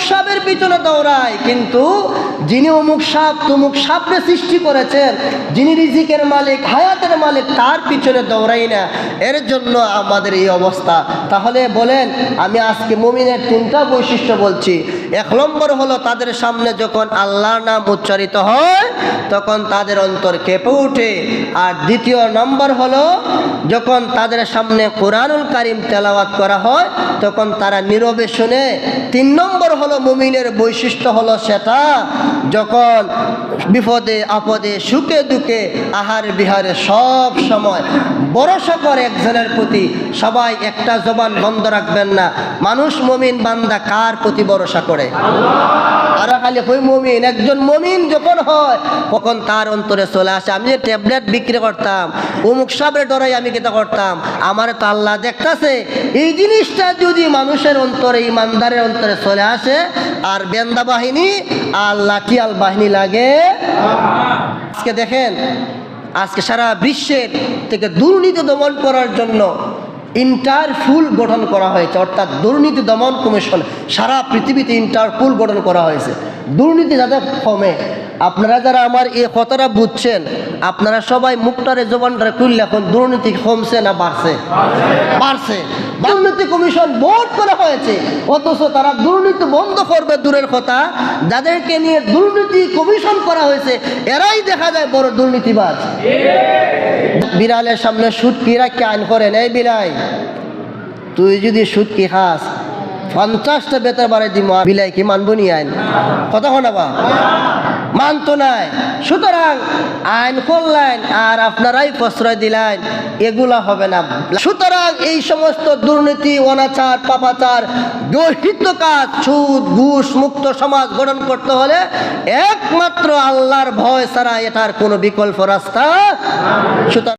সাপের পিছনে দৌড়ায় কিন্তু যিনি অমুক সাপ, তুমুক সাপরে সৃষ্টি করেছেন, যিনি রিজিকের মালিক, হায়াতের মালিক, তার পিছনে দৌড়াই না। এর জন্য আমাদের এই অবস্থা। তাহলে বলেন, আমি আজকে মুমিনের তিনটা বৈশিষ্ট্য বলছি। এক নম্বর হলো তাদের সামনে যখন আল্লাহর নাম উচ্চারিত হয়, তখন তাদের অন্তর কেঁপে ওঠে। আর দ্বিতীয় নম্বর হলো, যখন তাদের সামনে কোরআনুল কারিম তেলাওয়াত করা হয়, তখন তারা নীরবে শুনে। তিন নম্বর হলো মুমিনের বৈশিষ্ট্য হলো সেটা যখন বিপদে, আপদে, সুখে, দুঃখে, আহার, বিহারে সব সময় ভরসা করে একজনের প্রতি সবাই একটা জবান বন্ধ রাখবেন না। মানুষ মমিন বান্দা কার প্রতি ভরসা করে? আর খালি হই মমিন, একজন মমিন যখন হয়, তখন তার অন্তরে চলে আসে। আমি যে ট্যাবলেট বিক্রি করতাম অমুক সাপের ডরাই আমি কেটা করতাম, আমার তো আল্লাহ দেখতাছে। এই জিনিসটা যদি মানুষের অন্তরে, ইমানদারের অন্তরে চলে আসে, আর বেন্দা বাহিনী আর লাঠিয়াল বাহিনী লাগে। আজকে দেখেন, আজকে সারা বিশ্বের থেকে দুর্নীতি দমন করার জন্য ইন্টারফুল গঠন করা হয়েছে। অর্থাৎ দুর্নীতি দমন কমিশন সারা পৃথিবীতে ইন্টারফুল গঠন করা হয়েছে। দুর্নীতি যাতে কমে আপনারা যারা আমার এই কথাটা বুঝছেন, আপনারা সবাই মুখটারে জবানটারে খুললে এখন দুর্নীতি কমছে না বাড়ছে? বাড়ছে। দুর্নীতি কমিশন ভোট করা হয়েছে, অথচ তারা দুর্নীতি বন্ধ করবে দূরের কথা। যাদেরকে নিয়ে দুর্নীতি কমিশন করা হয়েছে, এরাই দেখা যায় বড় দুর্নীতিবাজ। বিড়ালের সামনে সুদ কি রাখি আইন করেন এই বিলাই। তুই যদি সুদ কি খাস, পঞ্চাশটা বেতন বাড়াই দিব বিলাই কি মানবো নি আইন? কথা শোনাবা মানতো নাই। সুতরাং আইন করলেন আর আপনারাই প্রশ্রয় দিলেন, এগুলা হবে না। সুতরাং এই সমস্ত দুর্নীতি, অনাচার, পাপাচার, দৈহিত কাজ, সুদ, ঘুষ, মুক্ত সমাজ গঠন করতে হলে একমাত্র আল্লাহর ভয় ছাড়া এটার কোনো বিকল্প রাস্তা সুতরাং